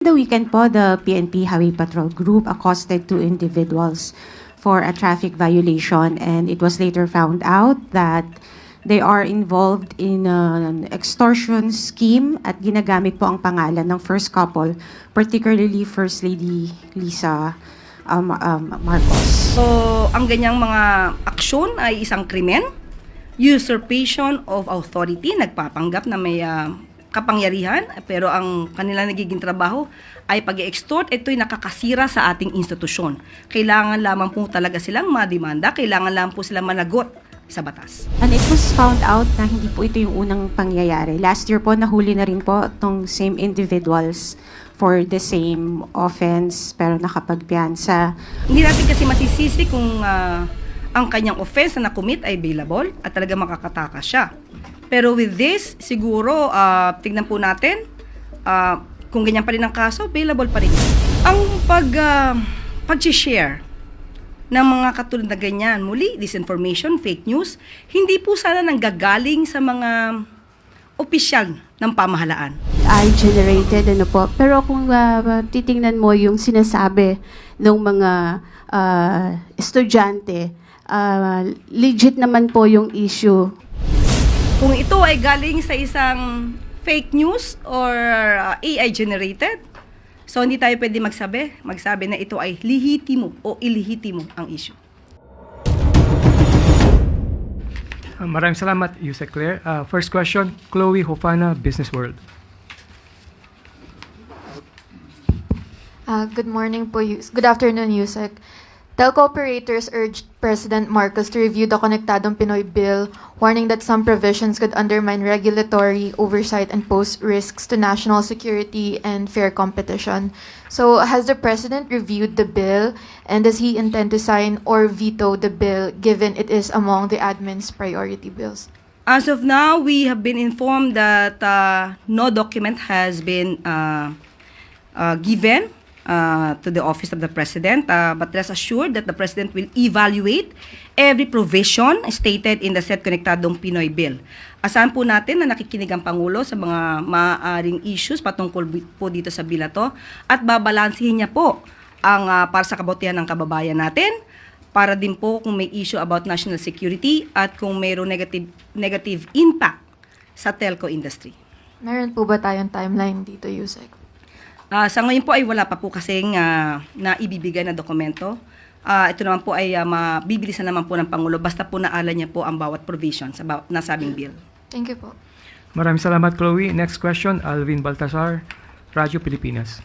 The weekend po, the PNP Highway Patrol Group accosted two individuals for a traffic violation and it was later found out that they are involved in an extortion scheme at ginagamit po ang pangalan ng first couple, particularly First Lady Lisa um, um, Marcos. So, ang ganyang mga aksyon ay isang krimen, usurpation of authority, nagpapanggap na may ah, kapangyarihan, pero ang kanilang nagiging trabaho ay pag extort ito'y nakakasira sa ating institusyon. Kailangan lamang po talaga silang madimanda, kailangan lamang po silang managot sa batas. And it was found out na hindi po ito yung unang pangyayari. Last year po, nahuli na rin po itong same individuals for the same offense pero nakapagpiyansa. Hindi natin kasi masisisi kung ah, ang kanyang offense na nakumit ay bailable at talaga makakatakas siya. Pero with this, siguro, ah, tignan po natin, ah, kung ganyan pa rin ang kaso, bailable pa rin. Ang pag, ah, pag-share ng mga katulad na ganyan, muli, disinformation, fake news, hindi po sana nanggagaling sa mga opisyal ng pamahalaan. AI generated ano po. Pero kung ah, titingnan mo yung sinasabi ng mga ah, estudyante, ah, legit naman po yung issue. Kung ito ay galing sa isang fake news or uh, AI generated, so hindi tayo pwede magsabi, magsabi na ito ay lihitimo o ilihitimo ang issue. Uh, Maraming salamat, Yusek Claire. Uh, first question, Chloe Hofana, Business World. Uh, good morning po, Yus- good afternoon, Yusek. Telco operators urged President Marcos to review the Konektadong Pinoy Bill, warning that some provisions could undermine regulatory oversight and pose risks to national security and fair competition. So, has the President reviewed the bill, and does he intend to sign or veto the bill given it is among the admin's priority bills? As of now, we have been informed that uh, no document has been uh, uh, given uh, to the office of the president, uh, but rest assured that the president will evaluate every provision stated in the said Konektadong Pinoy Bill. Asahan po natin na nakikinig ang Pangulo sa mga maaaring issues patungkol po dito sa bill to at babalansihin niya po ang uh, para sa kabutihan ng kababayan natin para din po kung may issue about national security at kung mayroong negative negative impact sa telco industry. Meron po ba tayong timeline dito, Yusek? Ah, sa ngayon po ay wala pa po kasing ah, na ibibigay na dokumento. Ah, ito naman po ay uh, mabibilisan naman po ng Pangulo basta po naala niya po ang bawat provision sa baw- nasabing bill. Thank you po. Maraming salamat, Chloe. Next question, Alvin Baltasar, Radyo Pilipinas.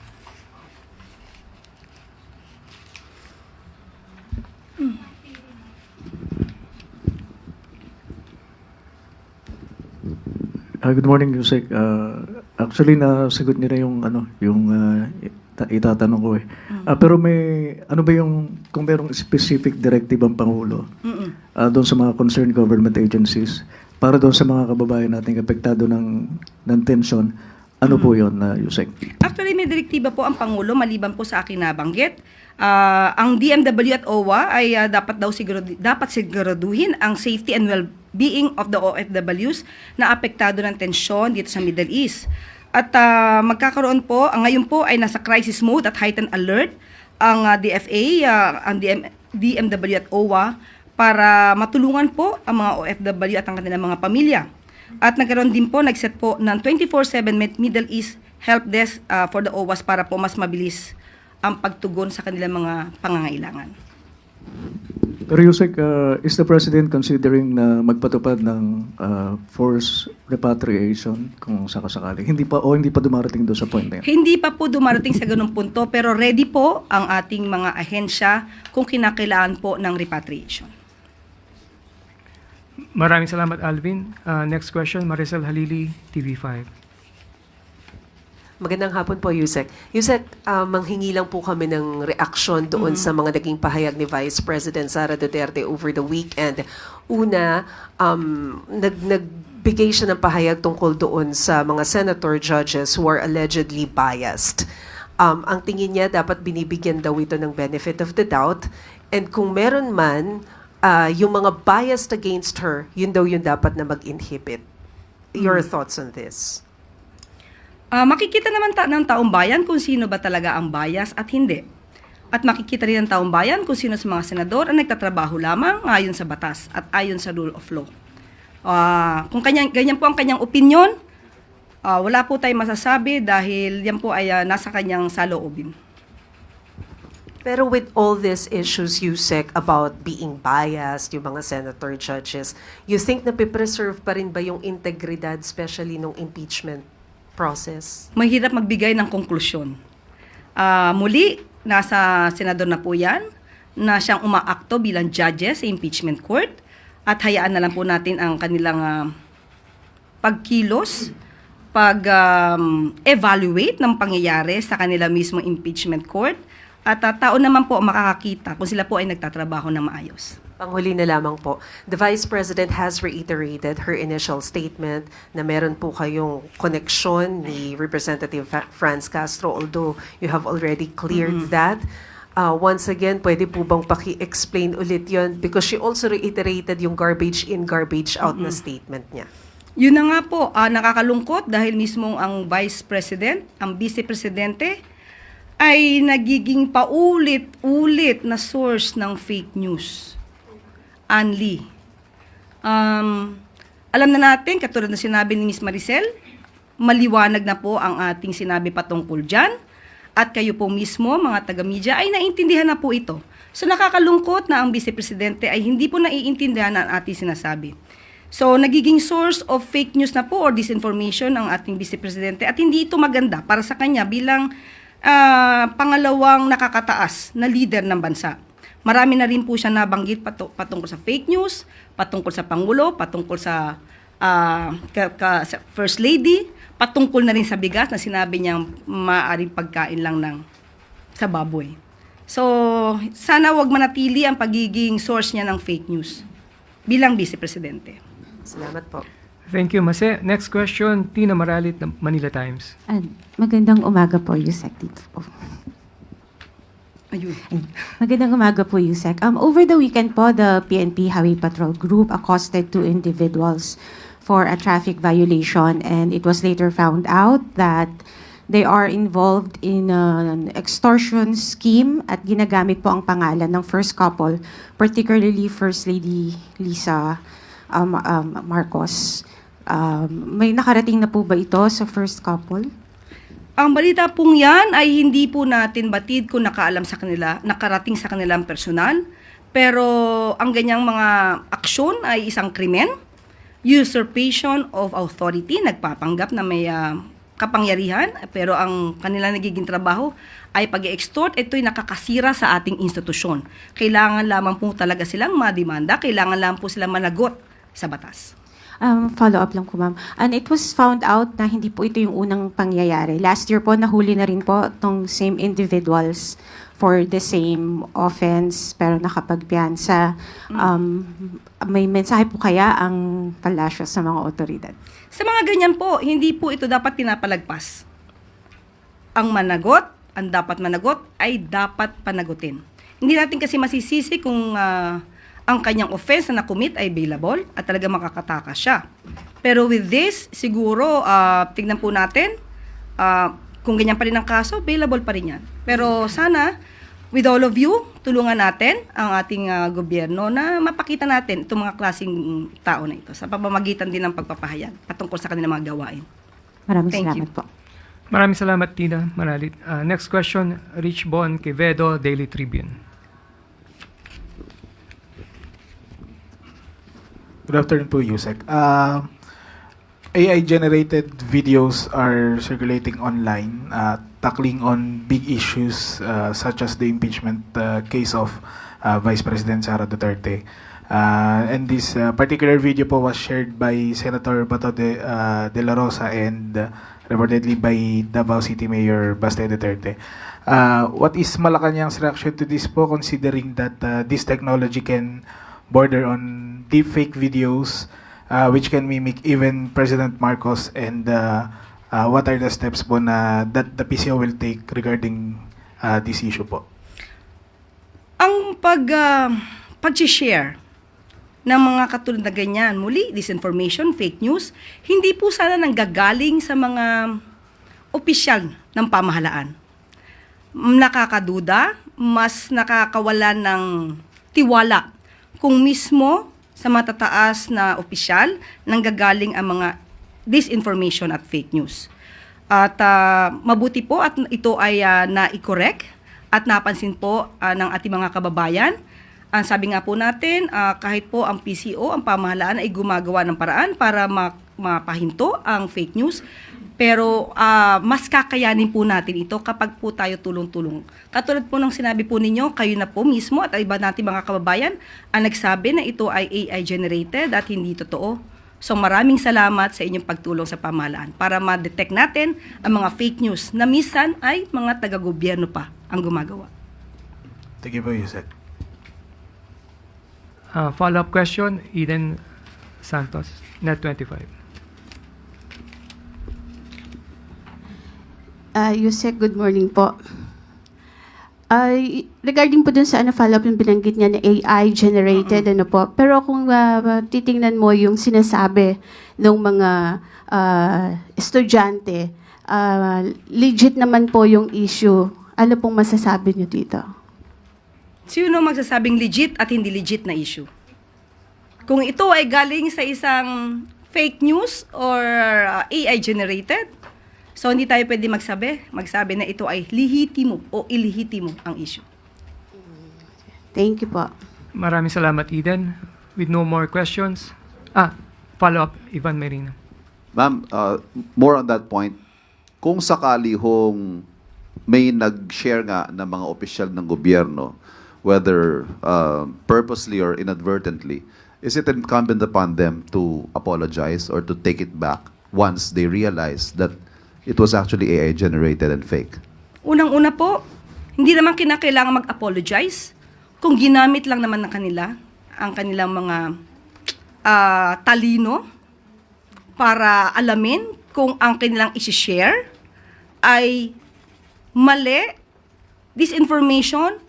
Ah, good morning, Yusek. Ah, actually, nasagot niyo na yung, ano, yung ita- itatanong ko eh. Ah, pero may, ano ba yung, kung merong specific directive ang Pangulo Mm-mm. ah, doon sa mga concerned government agencies para doon sa mga kababayan nating apektado ng, ng tension, ano po yun, na Yusek? Actually, may direktiba po ang Pangulo maliban po sa akin nabanggit. Ah, ang DMW at OWA ay ah, dapat daw siguro dapat siguraduhin ang safety and well-being of the OFWs na apektado ng tensyon dito sa Middle East. At ah, magkakaroon po, ang ngayon po ay nasa crisis mode at heightened alert ang ah, DFA, ah, ang DM, DMW at OWA para matulungan po ang mga OFW at ang kanilang mga pamilya. At nagkaroon din po, nagset po ng 24-7 Mid- Middle East Help Desk ah, for the OWAS para po mas mabilis ang pagtugon sa kanilang mga pangangailangan. Pero Yusek, ah, is the President considering na magpatupad ng ah, forced repatriation kung sakasakali? Hindi pa, o hindi pa dumarating doon sa point na yun? Hindi pa po dumarating sa ganung punto pero ready po ang ating mga ahensya kung kinakailangan po ng repatriation. Maraming salamat, Alvin. Uh, next question, Maricel Halili, TV5. Magandang hapon po, Yusek. Yusek, ah, manghingi lang po kami ng reaksyon doon sa mga naging pahayag ni Vice President Sara Duterte over the weekend. Una, um, nag, nagbigay siya ng pahayag tungkol doon sa mga senator judges who are allegedly biased. Um, ang tingin niya, dapat binibigyan daw ito ng benefit of the doubt. And kung meron man, ah, yung mga biased against her, yun daw yung dapat na mag-inhibit. Your thoughts on this? Ah, makikita naman ta- ng taong bayan kung sino ba talaga ang bias at hindi. At makikita rin ng taong bayan kung sino sa mga senador ang nagtatrabaho lamang ayon sa batas at ayon sa rule of law. Ah, kung kanyang, ganyan po ang kanyang opinion, ah, wala po tayong masasabi dahil yan po ay ah, nasa kanyang saloobin. Pero with all these issues, Yusek, about being biased, yung mga senator judges, you think na preserve pa rin ba yung integridad, especially nung impeachment process? mahirap magbigay ng konklusyon. Ah, muli, nasa senador na po yan, na siyang umaakto bilang judges sa impeachment court at hayaan na lang po natin ang kanilang ah, pagkilos, pag-evaluate ng pangyayari sa kanila mismo impeachment court at ah, tao naman po makakakita kung sila po ay nagtatrabaho na maayos. Panghuli na lamang po, the Vice President has reiterated her initial statement na meron po kayong koneksyon ni Representative Franz Castro, although you have already cleared that. Uh, once again, pwede po bang paki-explain ulit yon Because she also reiterated yung garbage in, garbage out na statement niya. Yun na nga po, ah, nakakalungkot dahil mismo ang Vice President, ang Vice Presidente, ay nagiging paulit-ulit na source ng fake news. Anli. Um, alam na natin, katulad na sinabi ni Miss Maricel, maliwanag na po ang ating sinabi patungkol dyan. At kayo po mismo, mga taga-media, ay naintindihan na po ito. So nakakalungkot na ang Vice Presidente ay hindi po naiintindihan ang ating sinasabi. So, nagiging source of fake news na po or disinformation ang ating Vice Presidente at hindi ito maganda para sa kanya bilang ah, pangalawang nakakataas na leader ng bansa. Marami na rin po siya nabanggit patu- patungkol sa fake news, patungkol sa Pangulo, patungkol sa, ah, ka- ka- sa First Lady, patungkol na rin sa bigas na sinabi niyang maaaring pagkain lang ng sa baboy. So, sana wag manatili ang pagiging source niya ng fake news bilang Vice Presidente. Salamat po. Thank you, Mase. Next question, Tina Maralit ng Manila Times. And magandang umaga po, Yusek. Dito po. Magandang umaga po, Yusek. Um, over the weekend po, the PNP Highway Patrol Group accosted two individuals for a traffic violation and it was later found out that they are involved in an extortion scheme at ginagamit po ang pangalan ng first couple, particularly First Lady Lisa um, um, Marcos. Um, may nakarating na po ba ito sa first couple? Ang balita pong yan ay hindi po natin batid kung nakaalam sa kanila, nakarating sa kanilang personal. Pero ang ganyang mga aksyon ay isang krimen, usurpation of authority, nagpapanggap na may ah, kapangyarihan, pero ang kanilang nagiging trabaho ay pag extort ito'y nakakasira sa ating institusyon. Kailangan lamang po talaga silang madimanda, kailangan lamang po silang managot sa batas. Um, follow-up lang po, ma'am. And it was found out na hindi po ito yung unang pangyayari. Last year po, nahuli na rin po itong same individuals for the same offense, pero nakapagpiyansa. Um, may mensahe po kaya ang palasyo sa mga otoridad? Sa mga ganyan po, hindi po ito dapat pinapalagpas. Ang managot, ang dapat managot, ay dapat panagutin. Hindi natin kasi masisisi kung ah, ang kanyang offense na nakumit ay bailable at talaga makakatakas siya. Pero with this, siguro, ah, tignan po natin, ah, kung ganyan pa rin ang kaso, bailable pa rin yan. Pero sana, with all of you, tulungan natin ang ating ah, gobyerno na mapakita natin itong mga klaseng tao na ito sa pamamagitan din ng pagpapahayag patungkol sa kanilang mga gawain. Maraming Thank salamat you. po. Maraming salamat, Tina Maralit. Uh, next question, Rich Bon, Quevedo, Daily Tribune. Good afternoon po, Yusek. Uh, AI-generated videos are circulating online, uh, tackling on big issues uh, such as the impeachment uh, case of uh, Vice President Sara Duterte. Uh, and this uh, particular video po was shared by Senator Bato de, uh, de la Rosa and uh, reportedly by Davao City Mayor Baste Duterte. Uh, what is Malacanang's reaction to this po considering that uh, this technology can border on deepfake videos uh, which can mimic even President Marcos and uh, uh, what are the steps po na that the PCO will take regarding uh, this issue po? Ang pag, uh, pag-share ng mga katulad na ganyan, muli, disinformation, fake news, hindi po sana nanggagaling sa mga opisyal ng pamahalaan. Nakakaduda, mas nakakawala ng tiwala kung mismo sa matataas na opisyal nanggagaling ang mga disinformation at fake news. At ah, mabuti po at ito ay ah, na-correct at napansin po ah, ng ating mga kababayan. Ang sabi nga po natin, ah, kahit po ang PCO, ang pamahalaan ay gumagawa ng paraan para ma- mapahinto ang fake news. Pero ah, mas kakayanin po natin ito kapag po tayo tulong-tulong. Katulad po ng sinabi po ninyo, kayo na po mismo at iba natin mga kababayan ang nagsabi na ito ay AI generated at hindi totoo. So maraming salamat sa inyong pagtulong sa pamahalaan para ma-detect natin ang mga fake news na misan ay mga taga-gobyerno pa ang gumagawa. Thank you po, Yusek. Uh, follow-up question, Eden Santos, Net 25. Ah, Yusek, good morning po. Ay, regarding po dun sa ano, follow-up yung binanggit niya na AI generated, ano po. Pero kung ah, titingnan mo yung sinasabi ng mga ah, estudyante, ah, legit naman po yung issue. Ano pong masasabi niyo dito? Sino magsasabing legit at hindi legit na issue? Kung ito ay galing sa isang fake news or uh, AI generated, so hindi tayo pwede magsabi, magsabi na ito ay lihitimo o ilihitimo ang issue. Thank you po. Maraming salamat, Eden. With no more questions. Ah, follow-up, Ivan Merino. Ma'am, uh, more on that point, kung sakali hong may nag-share nga ng mga opisyal ng gobyerno, whether uh, purposely or inadvertently, is it incumbent upon them to apologize or to take it back once they realize that it was actually AI generated and fake? Unang-una po, hindi naman kinakailangan mag-apologize kung ginamit lang naman ng kanila ang kanilang mga ah, talino para alamin kung ang kanilang isi-share ay mali, disinformation,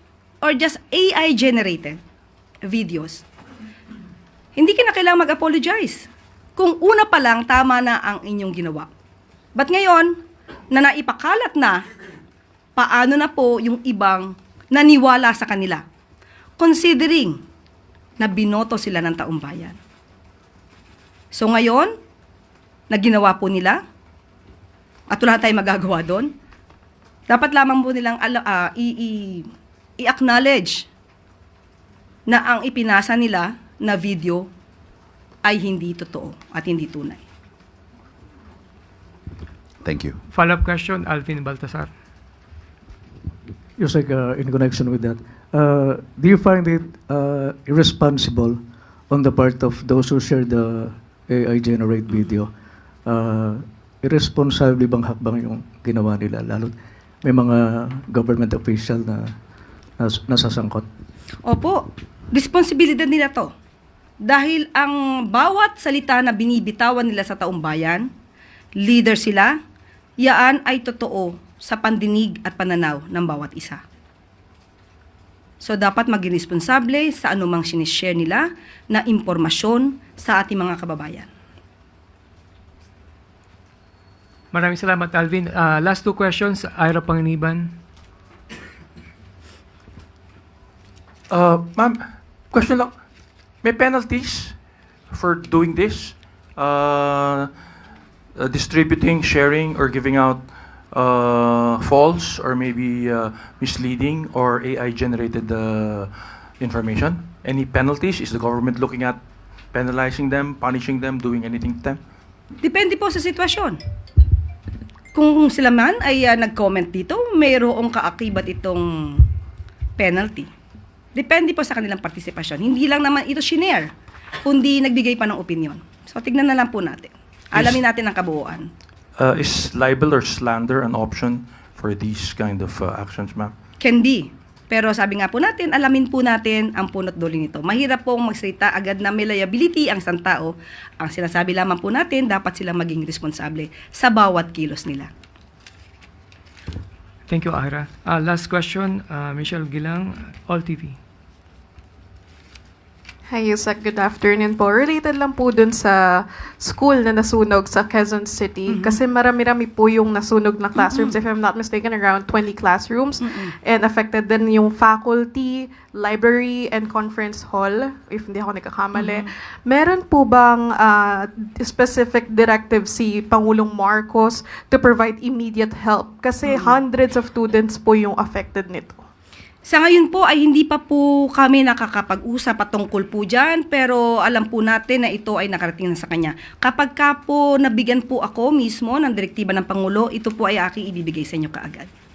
or just AI generated videos. Hindi kinakailangan mag-apologize kung una pa lang tama na ang inyong ginawa. But ngayon, na naipakalat na paano na po yung ibang naniwala sa kanila. Considering na binoto sila ng taong bayan. So ngayon, na ginawa po nila, at wala tayong magagawa doon, dapat lamang po nilang ah, i- i- i-acknowledge na ang ipinasa nila na video ay hindi totoo at hindi tunay. Thank you. Follow-up question, Alvin Baltasar. Yusek, uh, in connection with that, uh, do you find it uh, irresponsible on the part of those who share the AI generate video? Uh, irresponsible bang hakbang yung ginawa nila? Lalo may mga government official na nas, nasasangkot. Opo, responsibilidad nila to. Dahil ang bawat salita na binibitawan nila sa taong bayan, leader sila, yaan ay totoo sa pandinig at pananaw ng bawat isa. So dapat maging responsable sa anumang sinishare nila na impormasyon sa ating mga kababayan. Maraming salamat, Alvin. Uh, last two questions, Ira Panginiban. Uh, ma'am, question lang. May penalties for doing this? Uh, uh, distributing, sharing, or giving out uh, false or maybe uh, misleading or AI-generated uh, information? Any penalties? Is the government looking at penalizing them, punishing them, doing anything to them? Depende po sa sitwasyon. Kung sila man ay ah, nag-comment dito, mayroong kaakibat itong penalty. Depende po sa kanilang partisipasyon. Hindi lang naman ito shinare, kundi nagbigay pa ng opinion. So tignan na lang po natin. Alamin natin ang kabuuan. Uh, is libel or slander an option for these kind of uh, actions, ma'am? Can be. Pero sabi nga po natin, alamin po natin ang punot dulo nito. Mahirap pong magsalita agad na may liability ang isang tao. Ang sinasabi lamang po natin, dapat sila maging responsable sa bawat kilos nila. Thank you, Ira. Uh, last question, uh, Michelle Gilang, All TV. Hi, Yusek. Good afternoon po. Related lang po dun sa school na nasunog sa Quezon City. Kasi marami-rami po yung nasunog na classrooms. If I'm not mistaken, around 20 classrooms. And affected din yung faculty, library, and conference hall, if hindi ako nagkakamali. Meron po bang ah, specific directive si Pangulong Marcos to provide immediate help? Kasi hundreds of students po yung affected nito. Sa ngayon po ay hindi pa po kami nakakapag-usap patungkol po dyan, pero alam po natin na ito ay nakarating na sa kanya. Kapag ka po nabigyan po ako mismo ng direktiba ng Pangulo, ito po ay aking ibibigay sa inyo kaagad.